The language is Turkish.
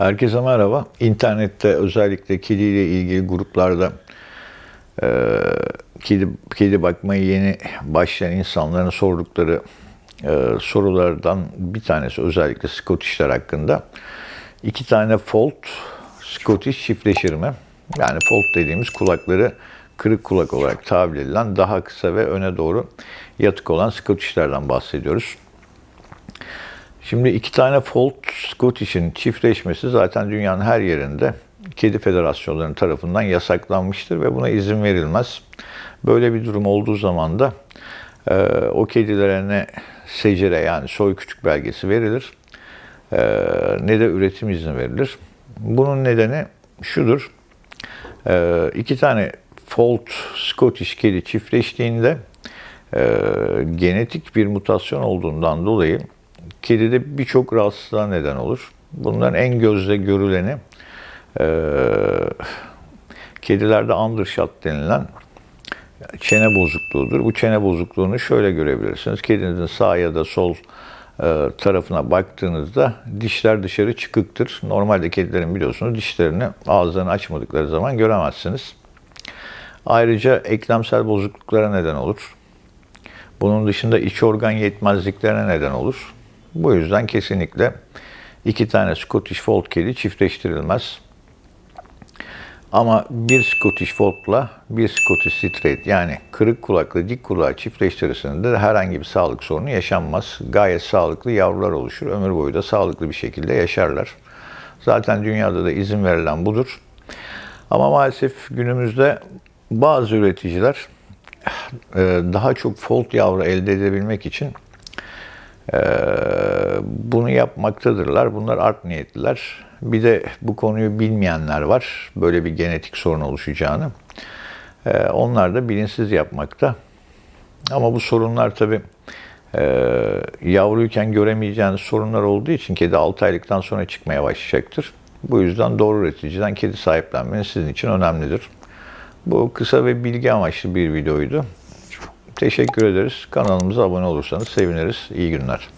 Herkese merhaba. İnternette özellikle kediyle ilgili gruplarda e, kedi, kedi bakmaya yeni başlayan insanların sordukları e, sorulardan bir tanesi özellikle Scottish'ler hakkında. İki tane Fold Scottish çiftleşir mi? Yani Fold dediğimiz kulakları kırık kulak olarak tabir edilen daha kısa ve öne doğru yatık olan Scottish'lerden bahsediyoruz. Şimdi iki tane Fold Scottish'in çiftleşmesi zaten dünyanın her yerinde kedi federasyonlarının tarafından yasaklanmıştır ve buna izin verilmez. Böyle bir durum olduğu zaman da e, o kedilere ne secere yani soy küçük belgesi verilir e, ne de üretim izni verilir. Bunun nedeni şudur. E, iki tane Fold Scottish kedi çiftleştiğinde e, genetik bir mutasyon olduğundan dolayı kedide birçok rahatsızlığa neden olur. Bunların en gözle görüleni e, kedilerde undershot denilen çene bozukluğudur. Bu çene bozukluğunu şöyle görebilirsiniz. Kedinizin sağ ya da sol e, tarafına baktığınızda dişler dışarı çıkıktır. Normalde kedilerin biliyorsunuz dişlerini ağızlarını açmadıkları zaman göremezsiniz. Ayrıca eklemsel bozukluklara neden olur. Bunun dışında iç organ yetmezliklerine neden olur. Bu yüzden kesinlikle iki tane Scottish Fold kedi çiftleştirilmez. Ama bir Scottish Fold'la bir Scottish Straight yani kırık kulaklı dik kulağı çiftleştirisinde herhangi bir sağlık sorunu yaşanmaz. Gayet sağlıklı yavrular oluşur. Ömür boyu da sağlıklı bir şekilde yaşarlar. Zaten dünyada da izin verilen budur. Ama maalesef günümüzde bazı üreticiler daha çok fold yavru elde edebilmek için bunu yapmaktadırlar. Bunlar art niyetliler. Bir de bu konuyu bilmeyenler var. Böyle bir genetik sorun oluşacağını. Onlar da bilinçsiz yapmakta. Ama bu sorunlar tabii yavruyken göremeyeceğiniz sorunlar olduğu için kedi 6 aylıktan sonra çıkmaya başlayacaktır. Bu yüzden doğru üreticiden kedi sahiplenmeniz sizin için önemlidir. Bu kısa ve bilgi amaçlı bir videoydu. Teşekkür ederiz. Kanalımıza abone olursanız seviniriz. İyi günler.